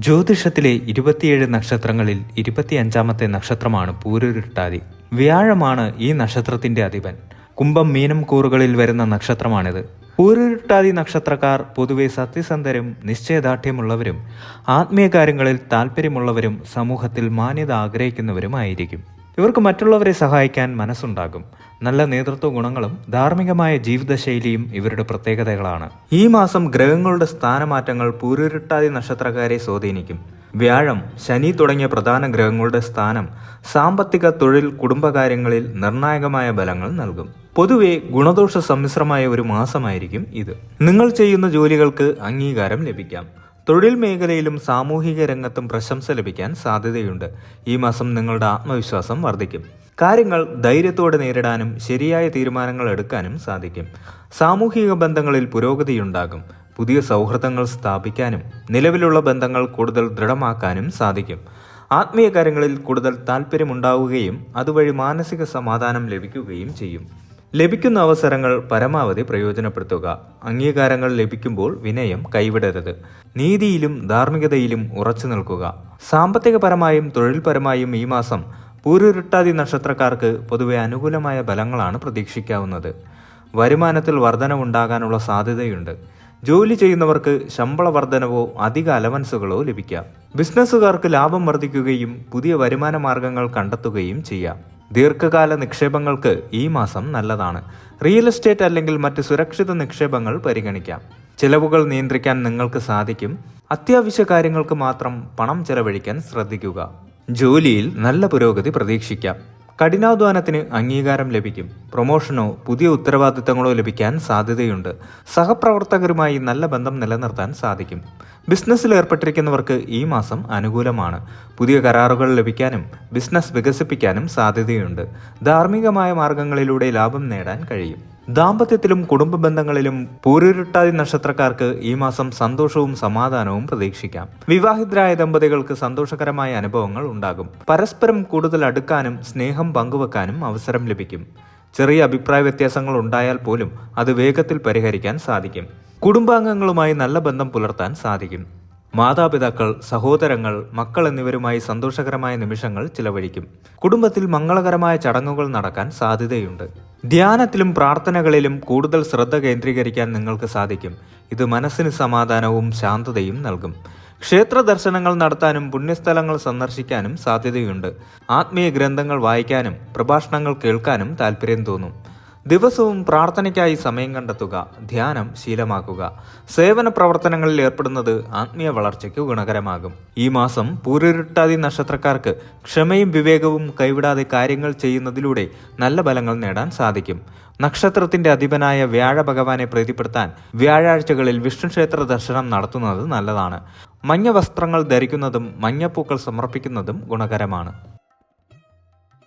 ജ്യോതിഷത്തിലെ ഇരുപത്തിയേഴ് നക്ഷത്രങ്ങളിൽ ഇരുപത്തിയഞ്ചാമത്തെ നക്ഷത്രമാണ് പൂരുരുട്ടാതി. വ്യാഴമാണ് ഈ നക്ഷത്രത്തിന്റെ അധിപൻ. കുംഭം മീനം കൂറുകളിൽ വരുന്ന നക്ഷത്രമാണിത്. പൂരുരുട്ടാതി നക്ഷത്രക്കാർ പൊതുവെ സത്യസന്ധരും നിശ്ചയദാർഢ്യമുള്ളവരും ആത്മീയ കാര്യങ്ങളിൽ താല്പര്യമുള്ളവരും സമൂഹത്തിൽ മാന്യത ആഗ്രഹിക്കുന്നവരുമായിരിക്കും. ഇവർക്ക് മറ്റുള്ളവരെ സഹായിക്കാൻ മനസ്സുണ്ടാകും. നല്ല നേതൃത്വ ഗുണങ്ങളും ധാർമ്മികമായ ജീവിതശൈലിയും ഇവരുടെ പ്രത്യേകതകളാണ്. ഈ മാസം ഗ്രഹങ്ങളുടെ സ്ഥാനമാറ്റങ്ങൾ പൂരുരുട്ടാതി നക്ഷത്രക്കാരെ സ്വാധീനിക്കും. വ്യാഴം ശനി തുടങ്ങിയ പ്രധാന ഗ്രഹങ്ങളുടെ സ്ഥാനം സാമ്പത്തിക തൊഴിൽ കുടുംബകാര്യങ്ങളിൽ നിർണായകമായ ബലങ്ങൾ നൽകും. പൊതുവെ ഗുണദോഷ സമ്മിശ്രമായ ഒരു മാസമായിരിക്കും ഇത്. നിങ്ങൾ ചെയ്യുന്ന ജോലികൾക്ക് അംഗീകാരം ലഭിക്കാം. തൊഴിൽ മേഖലയിലും സാമൂഹിക രംഗത്തും പ്രശംസ ലഭിക്കാൻ സാധ്യതയുണ്ട്. ഈ മാസം നിങ്ങളുടെ ആത്മവിശ്വാസം വർദ്ധിക്കും. കാര്യങ്ങൾ ധൈര്യത്തോടെ നേരിടാനും ശരിയായ തീരുമാനങ്ങൾ എടുക്കാനും സാധിക്കും. സാമൂഹിക ബന്ധങ്ങളിൽ പുരോഗതിയുണ്ടാകും. പുതിയ സൗഹൃദങ്ങൾ സ്ഥാപിക്കാനും നിലവിലുള്ള ബന്ധങ്ങൾ കൂടുതൽ ദൃഢമാക്കാനും സാധിക്കും. ആത്മീയ കാര്യങ്ങളിൽ കൂടുതൽ താല്പര്യമുണ്ടാവുകയും അതുവഴി മാനസിക സമാധാനം ലഭിക്കുകയും ചെയ്യും. ലഭിക്കുന്ന അവസരങ്ങൾ പരമാവധി പ്രയോജനപ്പെടുത്തുക. അംഗീകാരങ്ങൾ ലഭിക്കുമ്പോൾ വിനയം കൈവിടരുത്. നീതിയിലും ധാർമ്മികതയിലും ഉറച്ചു നിൽക്കുക. സാമ്പത്തികപരമായും തൊഴിൽപരമായും ഈ മാസം പൂരുരുട്ടാതി നക്ഷത്രക്കാർക്ക് പൊതുവെ അനുകൂലമായ ബലങ്ങളാണ് പ്രതീക്ഷിക്കാവുന്നത്. വരുമാനത്തിൽ വർധനവുണ്ടാകാനുള്ള സാധ്യതയുണ്ട്. ജോലി ചെയ്യുന്നവർക്ക് ശമ്പള വർധനവോ അധിക അലവൻസുകളോ ലഭിക്കാം. ബിസിനസ്സുകാർക്ക് ലാഭം വർദ്ധിക്കുകയും പുതിയ വരുമാന മാർഗങ്ങൾ കണ്ടെത്തുകയും ചെയ്യാം. ദീർഘകാല നിക്ഷേപങ്ങൾക്ക് ഈ മാസം നല്ലതാണ്. റിയൽ എസ്റ്റേറ്റ് അല്ലെങ്കിൽ മറ്റ് സുരക്ഷിത നിക്ഷേപങ്ങൾ പരിഗണിക്കാം. ചിലവുകൾ നിയന്ത്രിക്കാൻ നിങ്ങൾക്ക് സാധിക്കും. അത്യാവശ്യ കാര്യങ്ങൾക്ക് മാത്രം പണം ചെലവഴിക്കാൻ ശ്രദ്ധിക്കുക. ജോലിയിൽ നല്ല പുരോഗതി പ്രതീക്ഷിക്കാം. കഠിനാധ്വാനത്തിന് അംഗീകാരം ലഭിക്കും. പ്രൊമോഷനോ പുതിയ ഉത്തരവാദിത്തങ്ങളോ ലഭിക്കാൻ സാധ്യതയുണ്ട്. സഹപ്രവർത്തകരുമായി നല്ല ബന്ധം നിലനിർത്താൻ സാധിക്കും. ബിസിനസ്സിൽ ഏർപ്പെട്ടിരിക്കുന്നവർക്ക് ഈ മാസം അനുകൂലമാണ്. പുതിയ കരാറുകൾ ലഭിക്കാനും ബിസിനസ് വികസിപ്പിക്കാനും സാധ്യതയുണ്ട്. ധാർമ്മികമായ മാർഗങ്ങളിലൂടെ ലാഭം നേടാൻ കഴിയും. ദാമ്പത്യത്തിലും കുടുംബ ബന്ധങ്ങളിലും പൂരുരുട്ടാതി നക്ഷത്രക്കാർക്ക് ഈ മാസം സന്തോഷവും സമാധാനവും പ്രതീക്ഷിക്കാം. വിവാഹിതരായ ദമ്പതികൾക്ക് സന്തോഷകരമായ അനുഭവങ്ങൾ ഉണ്ടാകും. പരസ്പരം കൂടുതൽ അടുക്കാനും സ്നേഹം പങ്കുവെക്കാനും അവസരം ലഭിക്കും. ചെറിയ അഭിപ്രായ വ്യത്യാസങ്ങൾ ഉണ്ടായാൽ പോലും അത് വേഗത്തിൽ പരിഹരിക്കാൻ സാധിക്കും. കുടുംബാംഗങ്ങളുമായി നല്ല ബന്ധം പുലർത്താൻ സാധിക്കും. മാതാപിതാക്കൾ സഹോദരങ്ങൾ മക്കൾ എന്നിവരുമായി സന്തോഷകരമായ നിമിഷങ്ങൾ ചിലവഴിക്കും. കുടുംബത്തിൽ മംഗളകരമായ ചടങ്ങുകൾ നടക്കാൻ സാധ്യതയുണ്ട്. ധ്യാനത്തിലും പ്രാർത്ഥനകളിലും കൂടുതൽ ശ്രദ്ധ കേന്ദ്രീകരിക്കാൻ നിങ്ങൾക്ക് സാധിക്കും. ഇത് മനസ്സിന് സമാധാനവും ശാന്തതയും നൽകും. ക്ഷേത്ര ദർശനങ്ങൾ നടത്താനും പുണ്യസ്ഥലങ്ങൾ സന്ദർശിക്കാനും സാധ്യതയുണ്ട്. ആത്മീയ ഗ്രന്ഥങ്ങൾ വായിക്കാനും പ്രഭാഷണങ്ങൾ കേൾക്കാനും താല്പര്യം തോന്നും. ദിവസവും പ്രാർത്ഥനയ്ക്കായി സമയം കണ്ടെത്തുക ധ്യാനം ശീലമാക്കുക. സേവന പ്രവർത്തനങ്ങളിൽ ഏർപ്പെടുന്നത് ആത്മീയ വളർച്ചയ്ക്ക് ഗുണകരമാകും. ഈ മാസം പൂരിരുട്ടാതി നക്ഷത്രക്കാർക്ക് ക്ഷമയും വിവേകവും കൈവിടാതെ കാര്യങ്ങൾ ചെയ്യുന്നതിലൂടെ നല്ല ഫലങ്ങൾ നേടാൻ സാധിക്കും. നക്ഷത്രത്തിന്റെ അധിപനായ വ്യാഴ ഭഗവാനെ പ്രീതിപ്പെടുത്താൻ വ്യാഴാഴ്ചകളിൽ വിഷ്ണു ക്ഷേത്ര ദർശനം നടത്തുന്നത് നല്ലതാണ്. മഞ്ഞ വസ്ത്രങ്ങൾ ധരിക്കുന്നതും മഞ്ഞപ്പൂക്കൾ സമർപ്പിക്കുന്നതും ഗുണകരമാണ്.